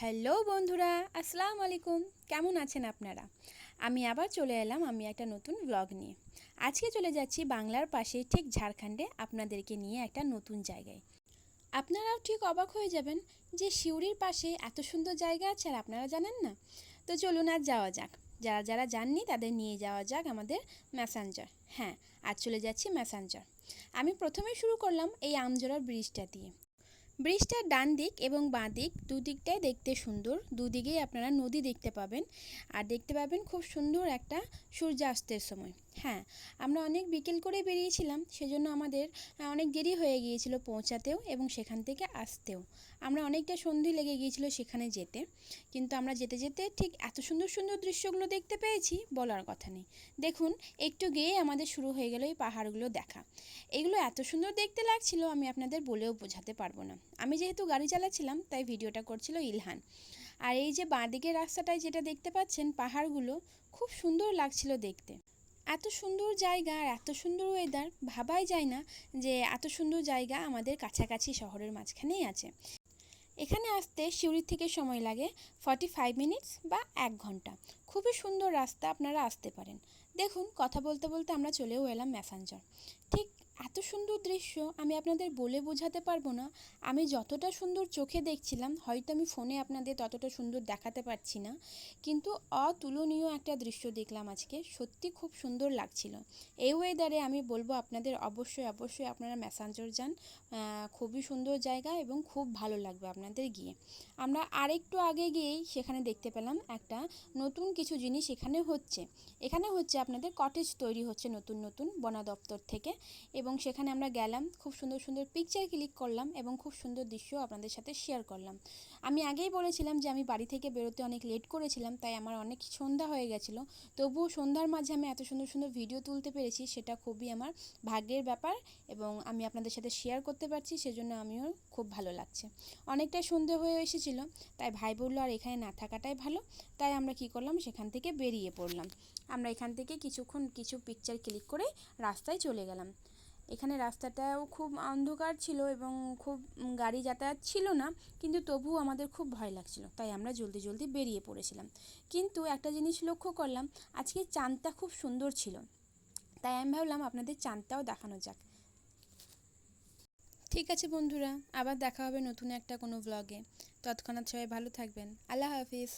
Hello বন্ধুরা, আসসালামু আলাইকুম। কেমন আছেন আপনারা? আমি আবার চলে এলাম, আমি একটা নতুন ব্লগ নিয়ে। আজকে চলে যাচ্ছি বাংলার পাশে, ঠিক ঝাড়খণ্ডে আপনাদেরকে নিয়ে একটা নতুন জায়গায়। আপনারাও ঠিক অবাক হয়ে যাবেন যে শিউরির পাশে এত সুন্দর জায়গা আছে আর আপনারা জানেন না? তো চলুন আজ যাওয়া যাক। যারা যারা জাননি তাদের নিয়ে যাওয়া যাক আমাদের ম্যাসাঞ্জার হ্যাঁ আজ চলে যাচ্ছি ম্যাসাঞ্জার আমি প্রথমে শুরু করলাম এই আমজোড়ার ব্রিজটা দিয়ে। ব্রিজটার ডান দিক এবং বাঁ দিক দুদিকটাই দেখতে সুন্দর। দুদিকেই আপনারা নদী দেখতে পাবেন। আর দেখতে পাবেন খুব সুন্দর একটা সূর্যাস্তের সময়। হ্যাঁ আমরা অনেক বিকেল করে বেরিয়েছিলাম, সেজন্য আমাদের অনেক দেরি হয়ে গিয়েছিল পৌঁছাতেও এবং সেখান থেকে আসতেও। আমরা অনেকটা সন্ধি লেগে গিয়েছিল সেখানে যেতে। কিন্তু আমরা যেতে যেতে ঠিক এত সুন্দর সুন্দর দৃশ্যগুলো দেখতে পেয়েছি, বলার কথা নেই। দেখুন, একটু গিয়ে আমাদের শুরু হয়ে গেল এই পাহাড়গুলো দেখা। এগুলো এত সুন্দর দেখতে লাগছিল, আমি আপনাদের বলেও বোঝাতে পারব না। আমি যেহেতু গাড়ি চালাচ্ছিলাম, তাই ভিডিওটা করছিল ইলহান। আর এই যে বাঁদিকের রাস্তাটায় যেটা দেখতে পাচ্ছেন, পাহাড়গুলো খুব সুন্দর লাগছিল দেখতে। এত সুন্দর জায়গা আর এত সুন্দর ওয়েদার ভাবাই যায় না যে এত সুন্দর জায়গা আমাদের কাছাকাছি শহরের মাঝখানেই আছে। এখানে আসতে সিউড়ির থেকে সময় লাগে ফর্টি ফাইভ মিনিটস বা এক ঘণ্টা। খুবই সুন্দর রাস্তা আপনারা আসতে পারেন। দেখুন, কথা বলতে বলতে আমরা চলেও এলাম ম্যাসাঞ্জার। ঠিক এত সুন্দর দৃশ্য আমি আপনাদের বলে বোঝাতে পারব না। আমি যতটা সুন্দর চোখে দেখছিলাম, হয়তো আমি ফোনে আপনাদের ততটা সুন্দর দেখাতে পারছি না। কিন্তু অতুলনীয় একটা দৃশ্য দেখলাম আজকে, সত্যি খুব সুন্দর লাগছিল। এই ওয়েদারে আমি বলব আপনাদের অবশ্যই অবশ্যই আপনারা ম্যাসাঞ্জর যান। খুবই সুন্দর জায়গা এবং খুব ভালো লাগবে আপনাদের গিয়ে। আমরা আরেকটু আগে গিয়েই সেখানে দেখতে পেলাম একটা নতুন কিছু জিনিস এখানে হচ্ছে। এখানে হচ্ছে আপনাদের কটেজ তৈরি হচ্ছে নতুন নতুন বনা দপ্তর থেকে এবং সেখানে আমরা গেলাম, খুব সুন্দর সুন্দর পিকচার ক্লিক করলাম এবং খুব সুন্দর দৃশ্য আপনাদের সাথে শেয়ার করলাম। আমি আগেই বলেছিলাম যে আমি বাড়ি থেকে বেরোতে অনেক লেট করেছিলাম, তাই আমার অনেক সন্ধ্যা হয়ে গেছিল। তবুও সন্ধ্যার মাঝে আমি এত সুন্দর সুন্দর ভিডিও তুলতে পেরেছি, সেটা খুবই আমার ভাগ্যের ব্যাপার এবং আমি আপনাদের সাথে শেয়ার করতে পারছি, সেজন্য আমিও খুব ভালো লাগছে। অনেকটাই সন্ধে হয়ে এসেছিল। তাই ভাই বলল, আর এখানে না থাকাটাই ভালো। তাই আমরা কি করলাম, সেখান থেকে বেরিয়ে পড়লাম। আমরা এখান থেকে কিছুক্ষণ কিছু পিকচার ক্লিক করে রাস্তায় চলে গেলাম। এখানে রাস্তাটাও খুব অন্ধকার ছিল এবং খুব গাড়ি যাতায়াত ছিল না, কিন্তু তবুও আমাদের খুব ভয় লাগছিল। তাই আমরা জলদি জলদি বেরিয়ে পড়েছিলাম। কিন্তু একটা জিনিস লক্ষ্য করলাম, আজকে চাঁদটা খুব সুন্দর ছিল। তাই আমি ভাবলাম, আপনাদের চাঁদটাও দেখানো যাক। ঠিক আছে বন্ধুরা, আবার দেখা হবে নতুন একটা কোনো ব্লগে তৎক্ষণাৎ সবাই ভালো থাকবেন। আল্লাহ হাফিজ।